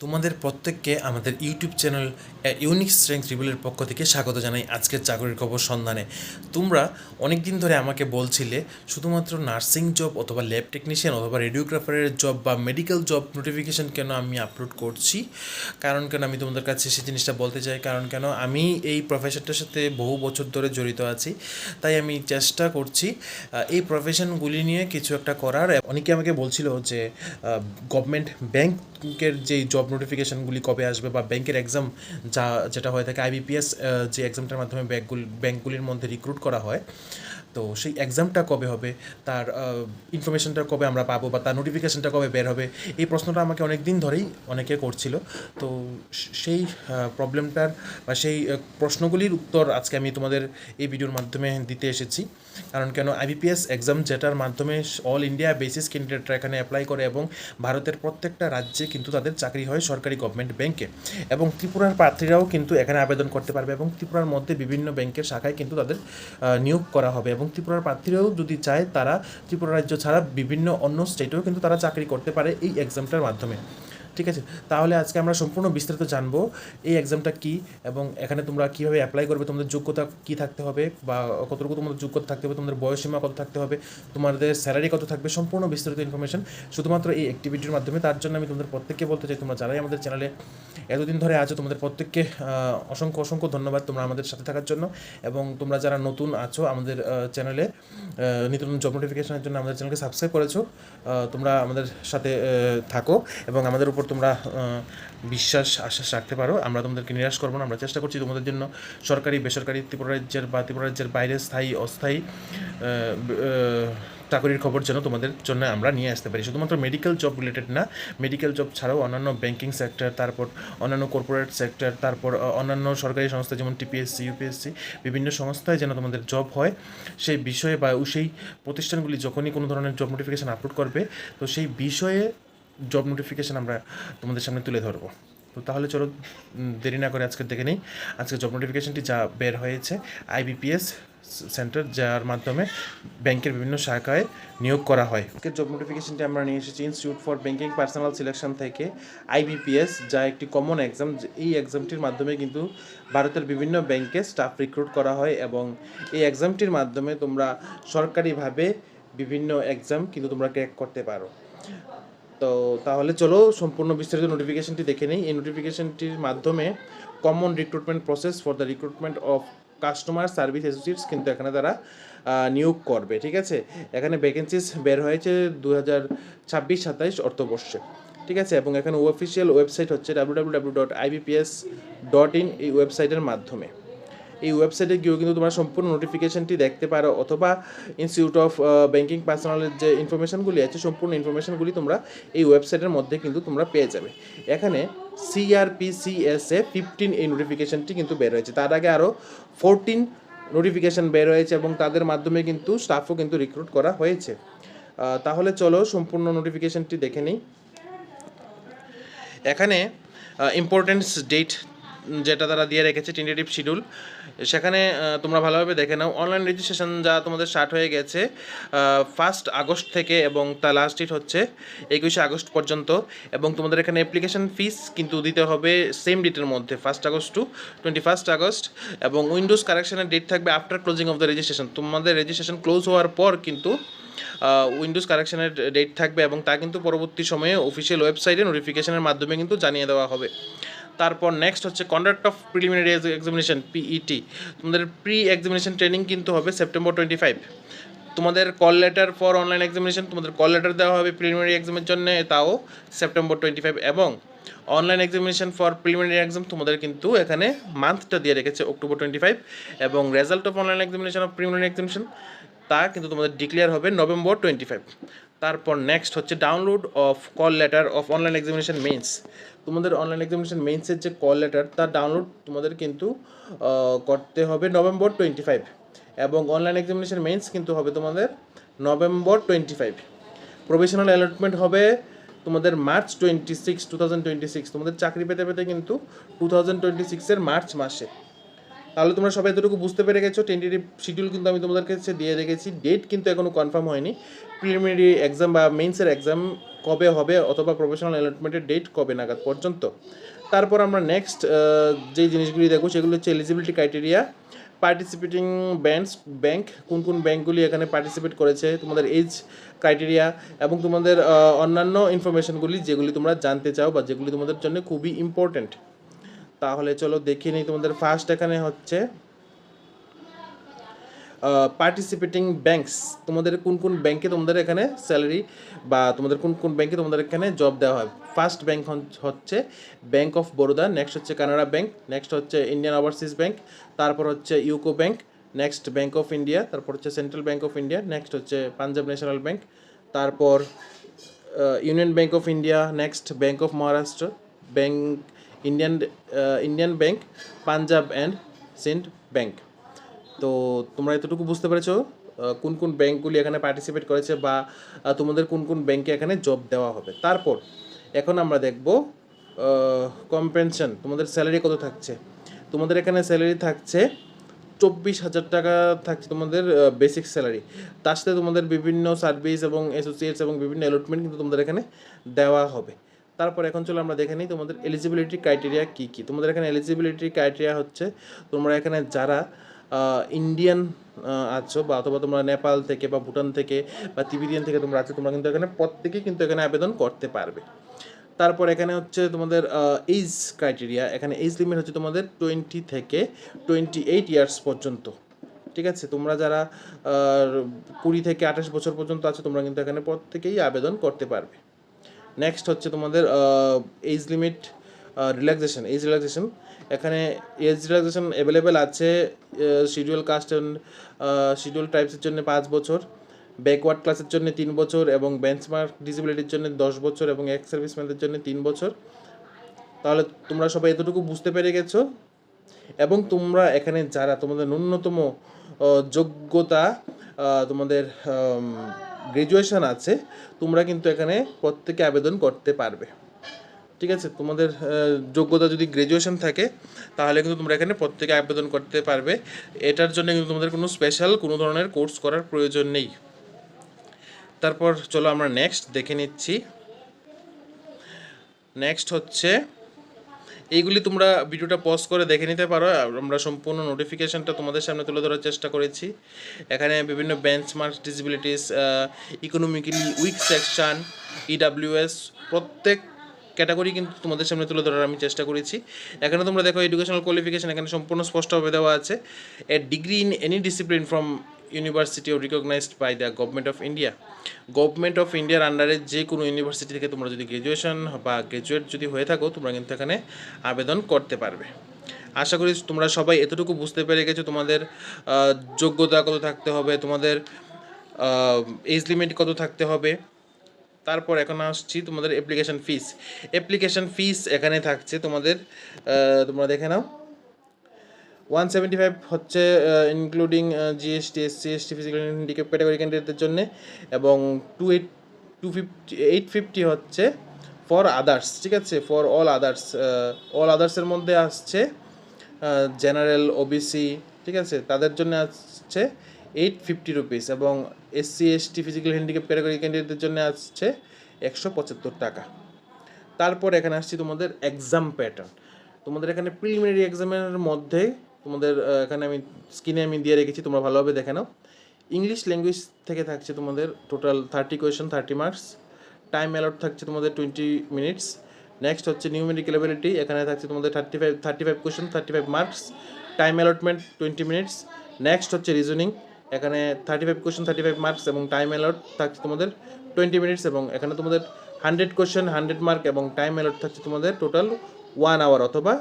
তোমাদের প্রত্যেককে আমাদের ইউটিউব চ্যানেল ইউনিক স্ট্রেংথ রিভিলের পক্ষ থেকে স্বাগত জানাই আজকের চাকরির খবর সন্ধানে। তোমরা অনেক দিন ধরে আমাকে বলছিলে শুধুমাত্র নার্সিং জব অথবা ল্যাব টেকনিশিয়ান অথবা রেডিওগ্রাফারের জব বা মেডিকেল জব নোটিফিকেশন কেন আমি আপলোড করছি? কারণ কেন আমি তোমাদের কাছে সেই জিনিসটা বলতে চাই? কারণ কেন আমি এই প্রফেশনটার সাথে বহু বছর ধরে জড়িত আছি, তাই আমি চেষ্টা করছি এই প্রফেশনগুলি নিয়ে কিছু একটা করার। অনেকে আমাকে বলছিল যে গভর্নমেন্ট ব্যাংকের যে জব নোটিফিকেশনগুলি কবে আসবে বা ব্যাংকের এক্সাম যা, যেটা হয়ে থাকে আইবিপিএস যে এক্সামটার মাধ্যমে ব্যাংকগুলি ব্যাংকগুলির মধ্যে রিক্রুট করা হয় তো সেই এক্সামটা কবে হবে? তার ইনফরমেশনটা কবে আমরা পাবো বা তার নোটিফিকেশনটা কবে বের হবে? এই প্রশ্নটা আমাকে অনেক দিন ধরেই অনেকে করছিল। তো সেই প্রবলেমটার বা সেই প্রশ্নগুলির উত্তর আজকে আমি তোমাদের এই ভিডিওর মাধ্যমে দিতে এসেছি। কারণ কেন? আইবিপিএস এক্সাম যেটার মাধ্যমে অল ইন্ডিয়া বেসিস ক্যান্ডিডেটরা এখানে অ্যাপ্লাই করে এবং ভারতের প্রত্যেকটা রাজ্যে কিন্তু তাদের চাকরি হয় সরকারি গভর্নমেন্ট ব্যাংকে এবং ত্রিপুরার প্রার্থীরাও কিন্তু এখানে আবেদন করতে পারবে এবং ত্রিপুরার মধ্যে বিভিন্ন ব্যাংকের শাখায় কিন্তু তাদের নিয়োগ করা হবে এবং ত্রিপুরার প্রার্থীরাও যদি চায় তারা ত্রিপুরা রাজ্য ছাড়া বিভিন্ন অন্য স্টেটেও কিন্তু তারা চাকরি করতে পারে এই এক্সামটার মাধ্যমে। ঠিক আছে? তাহলে আজকে আমরা সম্পূর্ণ বিস্তারিত জানব এই এক্সামটা কি এবং এখানে তোমরা কীভাবে অ্যাপ্লাই করবে, তোমাদের যোগ্যতা কি থাকতে হবে বা কতটুকু তোমাদের যোগ্যতা থাকতে হবে, তোমাদের বয়সীমা কত থাকতে হবে, তোমাদের স্যালারি কত থাকবে, সম্পূর্ণ বিস্তারিত ইনফরমেশন শুধুমাত্র এই অ্যাক্টিভিটির মাধ্যমে। তার জন্য আমি তোমাদের প্রত্যেককে বলতে চাই, তোমরা যারাই আমাদের চ্যানেলে এতদিন ধরে আছো, তোমাদের প্রত্যেককে অসংখ্য অসংখ্য ধন্যবাদ তোমরা আমাদের সাথে থাকার জন্য এবং তোমরা যারা নতুন আছো আমাদের চ্যানেলে নিত্য নতুন জব নোটিফিকেশনের জন্য আমাদের চ্যানেলকে সাবস্ক্রাইব করেছ তোমরা আমাদের সাথে থাকো এবং আমাদের উপর তোমরা বিশ্বাস, আশ্বাস রাখতে পারো। আমরা তোমাদেরকে নিরাশ করব না, আমরা চেষ্টা করছি তোমাদের জন্য সরকারি, বেসরকারি ত্রিপুরা রাজ্যের বা ত্রিপুরা রাজ্যের বাইরে স্থায়ী, অস্থায়ী চাকরির খবর যেন তোমাদের জন্য আমরা নিয়ে আসতে পারি। শুধুমাত্র মেডিকেল জব রিলেটেড না মেডিকেল জব ছাড়াও অন্যান্য ব্যাংকিং সেক্টর তারপর অন্যান্য কর্পোরেট সেক্টর তারপর অন্যান্য সরকারি সংস্থা যেমন টিপিএসসি ইউপিএসসি বিভিন্ন সংস্থায় যেন তোমাদের জব হয়, সেই বিষয়ে বা সেই প্রতিষ্ঠানগুলি যখনই কোনো ধরনের জব নোটিফিকেশান আপলোড করবে, তো সেই বিষয়ে জব নোটিফিকেশান আমরা তোমাদের সামনে তুলে ধরবো। তো তাহলে চলো দেরি না করে আজকে দেখে নিই। আজকে জব নোটিফিকেশানটি যা বের হয়েছে আইবিপিএস সেন্টার যার মাধ্যমে ব্যাংকের বিভিন্ন শাখায় নিয়োগ করা হয়। আজকের জব নোটিফিকেশনটি আমরা নিয়ে এসেছি institute for banking personnel selection থেকে। আইবিপিএস যা একটি কমন এক্সাম এই এক্সামটির মাধ্যমে কিন্তু ভারতের বিভিন্ন ব্যাংকে স্টাফ রিক্রুট করা হয় এবং এই এক্সামটির মাধ্যমে তোমরা সরকারিভাবে বিভিন্ন এক্সাম কিন্তু তোমরা ক্র্যাক করতে পারো। তো তাহলে চলো সম্পূর্ণ বিস্তারিত নোটিফিকেশনটি দেখে নিই। এই নোটিফিকেশনটির মাধ্যমে common recruitment process for the recruitment of customer service associates কিন্তু এখানে তারা নিয়োগ করবে, ঠিক আছে? এখানে ভ্যাকেন্সিস বের হয়েছে দু হাজার ছাব্বিশ, সাতাইশ অর্থবর্ষে, ঠিক আছে? এবং এখানে অফিসিয়াল ওয়েবসাইট হচ্ছে W W W dot IBPS dot in এই ওয়েবসাইটের মাধ্যমে। এই ওয়েবসাইটে গিয়েও কিন্তু তোমরা সম্পূর্ণ নোটিফিকেশনটি দেখতে পারো, অথবা ইনস্টিটিউট অফ ব্যাঙ্কিং পার্সোনালের যে ইনফরমেশনগুলি আছে, সম্পূর্ণ ইনফরমেশনগুলি তোমরা এই ওয়েবসাইটের মধ্যে কিন্তু তোমরা পেয়ে যাবে। এখানে সিআরপিসিএসএ ফিফটিন এই নোটিফিকেশনটি কিন্তু বের হয়েছে। তার আগে আরও ফোরটিন নোটিফিকেশান বের হয়েছে এবং তাদের মাধ্যমে কিন্তু স্টাফও কিন্তু রিক্রুট করা হয়েছে। তাহলে চলো সম্পূর্ণ নোটিফিকেশনটি দেখে নিই। এখানে ইম্পর্টেন্স ডেট যেটা তারা দিয়ে রেখেছে টেন্টেটিভ শিডিউল, সেখানে তোমরা ভালোভাবে দেখে নাও। অনলাইন রেজিস্ট্রেশন যা তোমাদের স্টার্ট হয়ে গেছে ফার্স্ট আগস্ট থেকে এবং তার লাস্ট ডেট হচ্ছে একুশে আগস্ট পর্যন্ত এবং তোমাদের এখানে অ্যাপ্লিকেশন ফিস কিন্তু দিতে হবে সেম ডেটের মধ্যে first August to twenty first August এবং উইন্ডোজ কারেকশনের ডেট থাকবে after closing of the registration তোমাদের রেজিস্ট্রেশন ক্লোজ হওয়ার পর কিন্তু উইন্ডোজ কারেকশনের ডেট থাকবে এবং তা কিন্তু পরবর্তী সময়ে অফিসিয়াল ওয়েবসাইটে নোটিফিকেশনের মাধ্যমে কিন্তু জানিয়ে দেওয়া হবে। তারপর নেক্সট হচ্ছে conduct of preliminary examination PET তোমাদের প্রি এক্সামিনেশন ট্রেনিং কিন্তু হবে সেপ্টেম্বর টোয়েন্টি ফাইভ তোমাদের call letter for online examination তোমাদের কল লেটার দেওয়া হবে প্রিলিমিনারি এক্সামের জন্য, তাও সেপ্টেম্বর টোয়েন্টি ফাইভ এবং online examination for preliminary exam তোমাদের কিন্তু এখানে মান্থটা দিয়ে রেখেছে অক্টোবর টোয়েন্টি ফাইভ এবং result of online examination of preliminary examination তা কিন্তু তোমাদের ডিক্লেয়ার হবে নভেম্বর টোয়েন্টি ফাইভ তারপর নেক্সট হচ্ছে download of call letter of online examination mains তোমাদের অনলাইন এক্সামিনেশন মেন্সের যে কল লেটার তার ডাউনলোড তোমাদের কিন্তু করতে হবে নভেম্বর টোয়েন্টি ফাইভ এবং অনলাইন এক্সামিনেশন মেন্স কিন্তু হবে তোমাদের November twenty five professional allotment হবে তোমাদের March twenty six two thousand twenty six তোমাদের চাকরি পেতে পেতে কিন্তু টু থাউজেন্ড টোয়েন্টি সিক্সের মার্চ মাসে। তাহলে তোমরা সবাই এতটুকু বুঝতে পেরে গেছো টেন্টেটিভ শিডিউল কিন্তু আমি তোমাদের কাছে দিয়ে রেখেছি। ডেট কিন্তু এখনও কনফার্ম হয়নি। প্রিলিমিনারি এক্সাম বা মেন্সের এক্সাম কবে হবে অথবা প্রফেশনাল অ্যালটমেন্টের ডেট কবে নাগাদ পর্যন্ত? তারপর আমরা নেক্সট যেই জিনিসগুলি দেখো সেগুলো হচ্ছে eligibility criteria participating banks bank কোন কোন ব্যাংকগুলি এখানে পার্টিসিপেট করেছে, তোমাদের এজ ক্রাইটেরিয়া এবং তোমাদের অন্যান্য ইনফরমেশনগুলি যেগুলি তোমরা জানতে চাও বা যেগুলি তোমাদের জন্য খুবই ইম্পর্ট্যান্ট তাহলে চলো দেখে নিই তোমাদের ফার্স্ট এখানে হচ্ছে পার্টিসিপেটিং ব্যাংকস তোমাদের কোন কোন ব্যাংকে তোমাদের এখানে স্যালারি বা তোমাদের কোন কোন ব্যাংকে তোমাদের এখানে জব দেওয়া হয়? ফার্স্ট ব্যাংক হচ্ছে ব্যাংক অফ বরোদা নেক্সট হচ্ছে কানাডা ব্যাংক নেক্সট হচ্ছে ইন্ডিয়ান ওভারসিজ ব্যাংক তারপর হচ্ছে UCO Bank next Bank of India তারপর হচ্ছে Central Bank of India next হচ্ছে পাঞ্জাব ন্যাশনাল ব্যাংক তারপর Union Bank of India next Bank of Maharashtra bank Indian Indian Bank Punjab and Sind Bank তো তোমরা এতটুকু বুঝতে পেরেছ কোন কোন ব্যাংকগুলি এখানে পার্টিসিপেট করেছে বা তোমাদের কোন কোন ব্যাংকে এখানে জব দেওয়া হবে। তারপর এখন আমরা দেখব কম্পেনশন তোমাদের স্যালারি কত থাকছে। তোমাদের এখানে স্যালারি থাকছে চব্বিশ হাজার টাকা থাকছে তোমাদের বেসিক স্যালারি তার সাথে তোমাদের বিভিন্ন সার্ভিস এবং অ্যাসোসিয়েটস এবং বিভিন্ন অ্যালটমেন্ট কিন্তু তোমাদের এখানে দেওয়া হবে। তারপর এখন চলো আমরা দেখে নিই তোমাদের এলিজিবিলিটি ক্রাইটেরিয়া কী কী। তোমাদের এখানে এলিজিবিলিটি ক্রাইটেরিয়া হচ্ছে তোমরা এখানে যারা ইন্ডিয়ান আছো বা অথবা তোমরা নেপাল থেকে বা ভুটান থেকে বা তিবিরিয়ান থেকে তোমরা আছো, তোমরা কিন্তু এখানে প্রত্যেকেই কিন্তু এখানে আবেদন করতে পারবে। তারপর এখানে হচ্ছে তোমাদের এইজ ক্রাইটেরিয়া এখানে এইজ লিমিট হচ্ছে তোমাদের টোয়েন্টি থেকে টোয়েন্টি এইট ইয়ার্স পর্যন্ত। ঠিক আছে? তোমরা যারা কুড়ি থেকে আঠাশ বছর পর্যন্ত আছো, তোমরা কিন্তু এখানে প্রত্যেকেই আবেদন করতে পারবে। নেক্সট হচ্ছে তোমাদের age limit relaxation age relaxation এখানে এজ রিল্যাক্সেশন অ্যাভেলেবেল আছে শিডিউল কাস্ট অ্যান্ড শিডিউল টাইপসের জন্য পাঁচ বছর ব্যাকওয়ার্ড ক্লাসের জন্য তিন বছর এবং বেঞ্চমার্ক ডিসেবিলিটির জন্য দশ বছর এবং এক্স সার্ভিসম্যানদের জন্য তিন বছর। তাহলে তোমরা সবাই এতটুকু বুঝতে পেরে গেছো। এবং তোমরা এখানে যারা তোমাদের ন্যূনতম যোগ্যতা তোমাদের গ্রাজুয়েশন আছে, তোমরা কিন্তু এখানে প্রত্যেকে আবেদন করতে পারবে। ঠিক আছে? তোমাদের যোগ্যতা যদি গ্রাজুয়েশন থাকে, তাহলে কিন্তু তোমরা এখানে প্রত্যেকে আবেদন করতে পারবে। এটার জন্য কিন্তু তোমাদের কোনো স্পেশাল কোনো ধরনের কোর্স করার প্রয়োজন নেই। তারপর চলো আমরা নেক্সট দেখে নিচ্ছি। নেক্সট হচ্ছে এইগুলি তোমরা ভিডিওটা পজ করে দেখে নিতে পারো। আমরা সম্পূর্ণ নোটিফিকেশানটা তোমাদের সামনে তুলে ধরার চেষ্টা করেছি। এখানে বিভিন্ন benchmark disabilities economically weak section EWS প্রত্যেক ক্যাটাগরি কিন্তু তোমাদের সামনে তুলে ধরার আমি চেষ্টা করেছি। এখানে তোমরা দেখো এডুকেশনাল কোয়ালিফিকেশন এখানে সম্পূর্ণ স্পষ্টভাবে দেওয়া আছে। A degree in any discipline from university recognised by the government of India government of ইন্ডিয়ার আন্ডারে যে কোনো ইউনিভার্সিটি থেকে তোমরা যদি গ্র্যাজুয়েশন বা গ্র্যাজুয়েট যদি হয়ে থাকো, তোমরা কিন্তু এখানে আবেদন করতে পারবে। আশা করি তোমরা সবাই এতটুকু বুঝতে পেরে গেছো তোমাদের যোগ্যতা কত থাকতে হবে, তোমাদের এজ লিমিট কত থাকতে হবে। তারপর এখন আসছি তোমাদের অ্যাপ্লিকেশন ফিস অ্যাপ্লিকেশন ফিস এখানে থাকছে তোমাদের তোমরা দেখে নাও। ওয়ান সেভেন্টি ফাইভ হচ্ছে including GST SC ST physical handicap category ক্যান্ডিডেটদের জন্য, এবং two eight two fifty eight fifty হচ্ছে ফর আদার্স ঠিক আছে? ফর অল আদার্স অল আদার্সের মধ্যে আসছে জেনারেল ওবিসি ঠিক আছে? তাদের জন্য আসছে এইট ফিফটি রুপিস এবং SC ST physical handicap category ক্যান্ডিডেটদের জন্য আসছে একশো পঁচাত্তর টাকা। তারপর এখানে আসছি তোমাদের এক্সাম প্যাটার্ন তোমাদের এখানে প্রিলিমিনারি এক্সামের মধ্যে তোমাদের এখানে আমি স্ক্রিনে আমি দিয়ে রেখেছি, তোমরা ভালোভাবে দেখে নাও। ইংলিশ ল্যাঙ্গুয়েজ থেকে থাকছে তোমাদের total thirty question thirty marks time allot থাকছে তোমাদের টোয়েন্টি মিনিটস নেক্সট হচ্ছে নিউমেরিক্যাল এবিলিটি এখানে থাকছে তোমাদের thirty five thirty five question thirty five marks time allotment twenty minutes next হচ্ছে রিজনিং এখানে thirty five question thirty five marks এবং time allot থাকছে তোমাদের টোয়েন্টি মিনিটস এবং এখানে তোমাদের হান্ড্রেড কোয়েশন হান্ড্রেড মার্ক এবং টাইম অ্যালট থাকছে তোমাদের টোটাল ওয়ান আওয়ার অথবা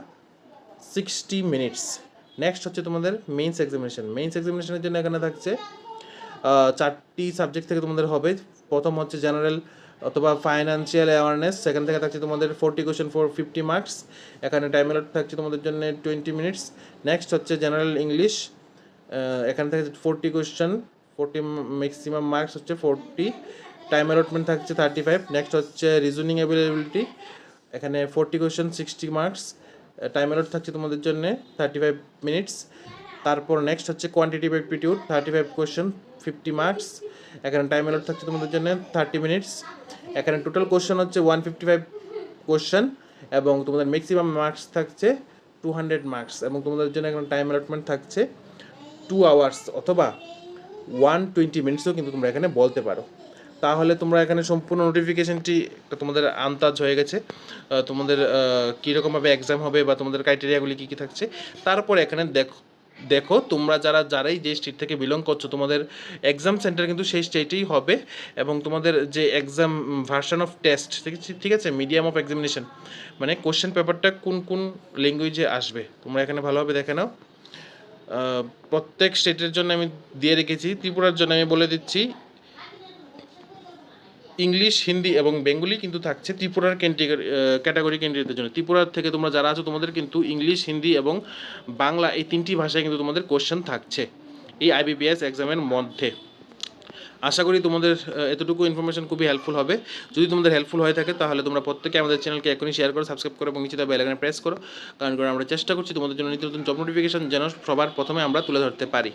সিক্সটি মিনিটস নেক্সট হচ্ছে তোমাদের মেইনস এক্সামিনেশন মেইনস এক্সামিনেশনের জন্য এখানে থাকছে চারটি সাবজেক্ট থেকে তোমাদের হবে। প্রথম হচ্ছে জেনারেল অথবা ফাইন্যান্সিয়াল অ্যাওয়ারনেস সেখান থেকে থাকছে তোমাদের forty question four fifty marks এখানে টাইম অ্যালট থাকছে তোমাদের জন্য টোয়েন্টি মিনিটস নেক্সট হচ্ছে জেনারেল ইংলিশ এখান থেকে forty question forty maximum marks হচ্ছে ফোরটি টাইম অ্যালটমেন্ট থাকছে থার্টি ফাইভ নেক্সট হচ্ছে রিজনিং অ্যাভেলেবিলিটি এখানে forty question sixty marks time allot থাকছে তোমাদের জন্য থার্টি ফাইভ মিনিটস তারপর নেক্সট হচ্ছে quantitative aptitude thirty five question fifty marks এখানে টাইম অ্যালট থাকছে তোমাদের জন্য থার্টি মিনিটস এখানে টোটাল কোয়েশ্চেন হচ্ছে ওয়ান ফিফটি ফাইভ কোয়েশ্চেন এবং তোমাদের ম্যাক্সিমাম মার্কস থাকছে টু হান্ড্রেড মার্কস এবং তোমাদের জন্য এখানে টাইম অ্যালটমেন্ট থাকছে টু আওয়ার্স অথবা ওয়ান টোয়েন্টি মিনিটসও কিন্তু তোমরা এখানে বলতে পারো। তাহলে তোমরা এখানে সম্পূর্ণ নোটিফিকেশনটি তোমাদের আন্তাজ হয়ে গেছে। তোমাদের কীরকমভাবে এক্সাম হবে বা তোমাদের ক্রাইটেরিয়াগুলি কী কী থাকছে। তারপর এখানে দেখো দেখো তোমরা যারা, যারাই যে স্টেট থেকে বিলং করছ, তোমাদের এক্সাম সেন্টার কিন্তু সেই স্টেটেই হবে এবং তোমাদের যে এক্সাম ভার্সন অফ টেস্ট ঠিক আছে মিডিয়াম অফ এক্সামিনেশন মানে কোশ্চেন পেপারটা কোন কোন ল্যাঙ্গুয়েজে আসবে, তোমরা এখানে ভালোভাবে দেখে নাও। প্রত্যেক স্টেটের জন্য আমি দিয়ে রেখেছি, ত্রিপুরার জন্য আমি বলে দিচ্ছি ইংলিশ, হিন্দি এবং বেঙ্গলি কিন্তু থাকছে ত্রিপুরার ক্যাটাগরি ক্যান্ডিডেটদের জন্য। ত্রিপুরার থেকে তোমরা যারা আছো, তোমাদের কিন্তু ইংলিশ, হিন্দি এবং বাংলা এই তিনটি ভাষায় কিন্তু তোমাদের কোশ্চেন থাকছে এই আইবিপিএস এক্সামের মধ্যে। আশা করি তোমাদের এতটুকু ইনফরমেশন খুবই হেল্পফুল হবে। যদি তোমাদের হেল্পফুল হয়ে থাকে, তাহলে তোমরা প্রত্যেকে আমাদের চ্যানেলকে এখনই শেয়ার করো সাবস্ক্রাইব করো এবং নিচে বেল আইকনে প্রেস করো। কারণ আমরা চেষ্টা করছি তোমাদের জন্য নিত্য নতুন জব নোটিফিকেশন যেন সবার প্রথমে আমরা তুলে ধরতে পারি।